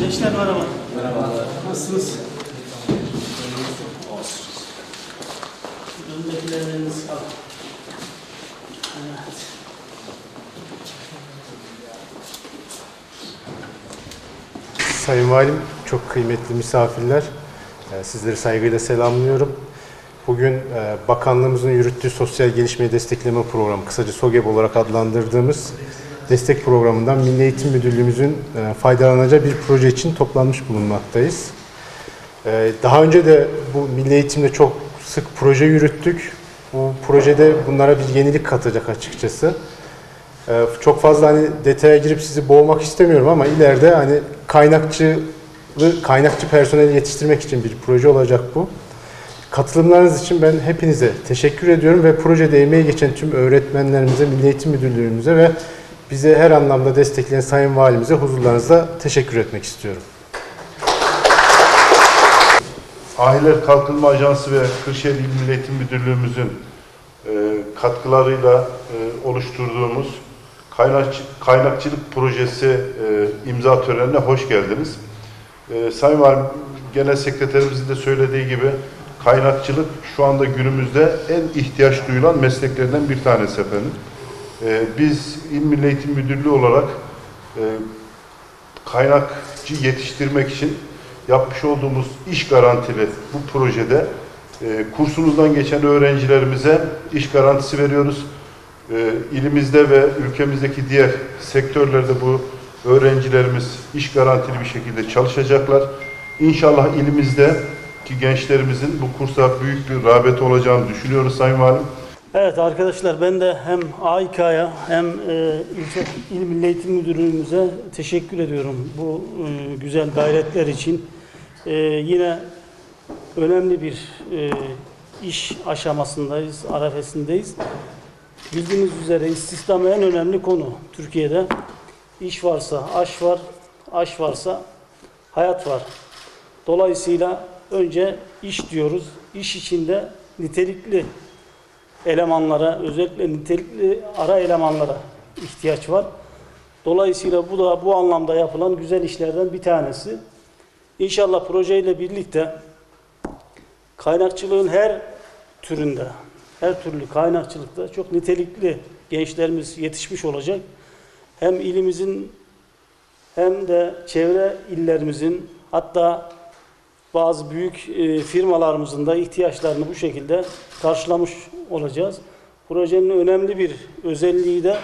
Gençler merhaba. Merhaba. Nasılsınız? Öndekileriniz al. Evet. Sayın Valim, çok kıymetli misafirler, e, sizleri saygıyla selamlıyorum. Bugün e, bakanlığımızın yürüttüğü sosyal gelişmeyi destekleme programı, kısaca SOGEB olarak adlandırdığımız destek programından Milli Eğitim Müdürlüğümüzün e, faydalanacağı bir proje için toplanmış bulunmaktayız. E, Daha önce de bu milli eğitimde çok sık proje yürüttük. Bu projede bunlara bir yenilik katacak açıkçası. Ee, Çok fazla hani detaya girip sizi boğmak istemiyorum ama ileride hani kaynakçı kaynakçı personel yetiştirmek için bir proje olacak bu. Katılımlarınız için ben hepinize teşekkür ediyorum ve projede emeği geçen tüm öğretmenlerimize, Milli Eğitim Müdürlüğümüze ve bize her anlamda destekleyen Sayın Valimize huzurlarınızda teşekkür etmek istiyorum. Aileler Kalkınma Ajansı ve Kırşehir İl Milli Eğitim Müdürlüğümüzün e, katkılarıyla e, oluşturduğumuz kaynakçı, kaynakçılık projesi e, imza törenine hoş geldiniz. E, Sayın Valim, Genel Sekreterimizin de söylediği gibi kaynakçılık şu anda günümüzde en ihtiyaç duyulan mesleklerden bir tanesi efendim. E, biz İl Milli Eğitim Müdürlüğü olarak e, kaynakçı yetiştirmek için yapmış olduğumuz iş garantili bu projede e, kursunuzdan geçen öğrencilerimize iş garantisi veriyoruz. E, ilimizde ve ülkemizdeki diğer sektörlerde bu öğrencilerimiz iş garantili bir şekilde çalışacaklar. İnşallah ilimizde ki gençlerimizin bu kursa büyük bir rağbeti olacağını düşünüyoruz Sayın Valim. Evet arkadaşlar ben de hem AİK'ya hem e, İlçe İl Milli Eğitim Müdürlüğümüze teşekkür ediyorum bu e, güzel gayretler için. E, yine önemli bir e, iş aşamasındayız, arefesindeyiz. Bildiğiniz üzere istihdam en önemli konu Türkiye'de. İş varsa aş var, aş varsa hayat var. Dolayısıyla önce iş diyoruz. İş içinde nitelikli elemanlara, özellikle nitelikli ara elemanlara ihtiyaç var. Dolayısıyla bu da bu anlamda yapılan güzel işlerden bir tanesi. İnşallah projeyle birlikte kaynakçılığın her türünde, her türlü kaynakçılıkta çok nitelikli gençlerimiz yetişmiş olacak. Hem ilimizin hem de çevre illerimizin hatta bazı büyük e, firmalarımızın da ihtiyaçlarını bu şekilde karşılamış olacağız. Projenin önemli bir özelliği de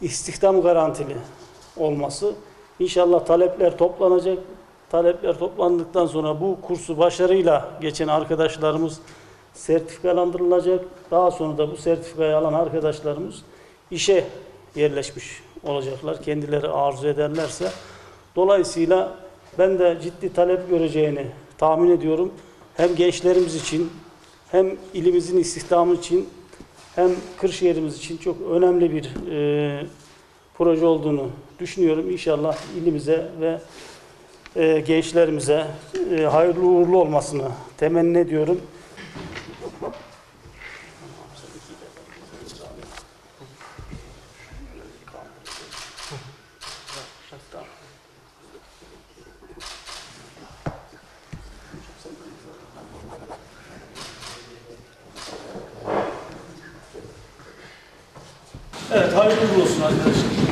istihdam garantili olması. İnşallah talepler toplanacak. Talepler toplandıktan sonra bu kursu başarıyla geçen arkadaşlarımız sertifikalandırılacak. Daha sonra da bu sertifikayı alan arkadaşlarımız işe yerleşmiş olacaklar. Kendileri arzu ederlerse. Dolayısıyla ben de ciddi talep göreceğini tahmin ediyorum. Hem gençlerimiz için hem ilimizin istihdamı için hem Kırşehir'imiz için çok önemli bir e, proje olduğunu düşünüyorum. İnşallah ilimize ve e, gençlerimize e, hayırlı uğurlu olmasını temenni ediyorum. Evet, hayırlı olsun arkadaşlar.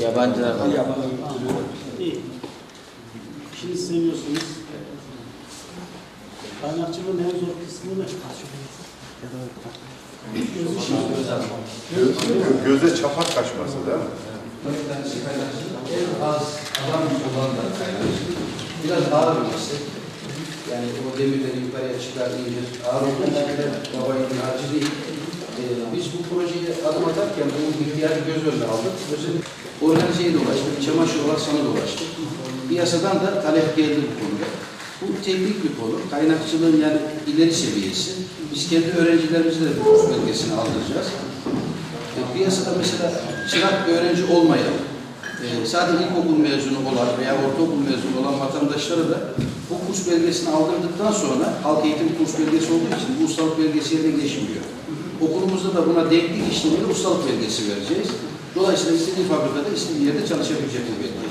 Yabancılar var. İyi. İşini seviyorsunuz. Kaynakçılığın en zor kısmı ne? Göz işi. Gö- göze çapak kaçması değil mi? En az adam olan da kaynakçı. Biraz ağır bir meslek. Yani o demirleri yukarıya çıkar, indir. Ağır olduğu için de baba yiğidin harcı değil. Ee, biz bu projeyi adım atarken bu ihtiyacı göz önüne aldık. Özellikle organizeye dolaştık, çamaşır olasana dolaştık. Piyasadan da talep geldi bu konuda. Bu teknik bir konu. Kaynakçılığın yani ileri seviyesi. Biz kendi öğrencilerimizle de bu kurs belgesini aldıracağız. E, piyasada mesela çırak öğrenci olmayan, e, sadece ilkokul mezunu olan veya ortaokul mezunu olan vatandaşlara da bu kurs belgesini aldırdıktan sonra halk eğitim kurs belgesi olduğu için bu ustalık belgesi yerine geçmiyor. Okulumuzda da buna denklik işlemiyle ustalık belgesi vereceğiz. Dolayısıyla istediği fabrikada istediği yerde çalışabilecek belge.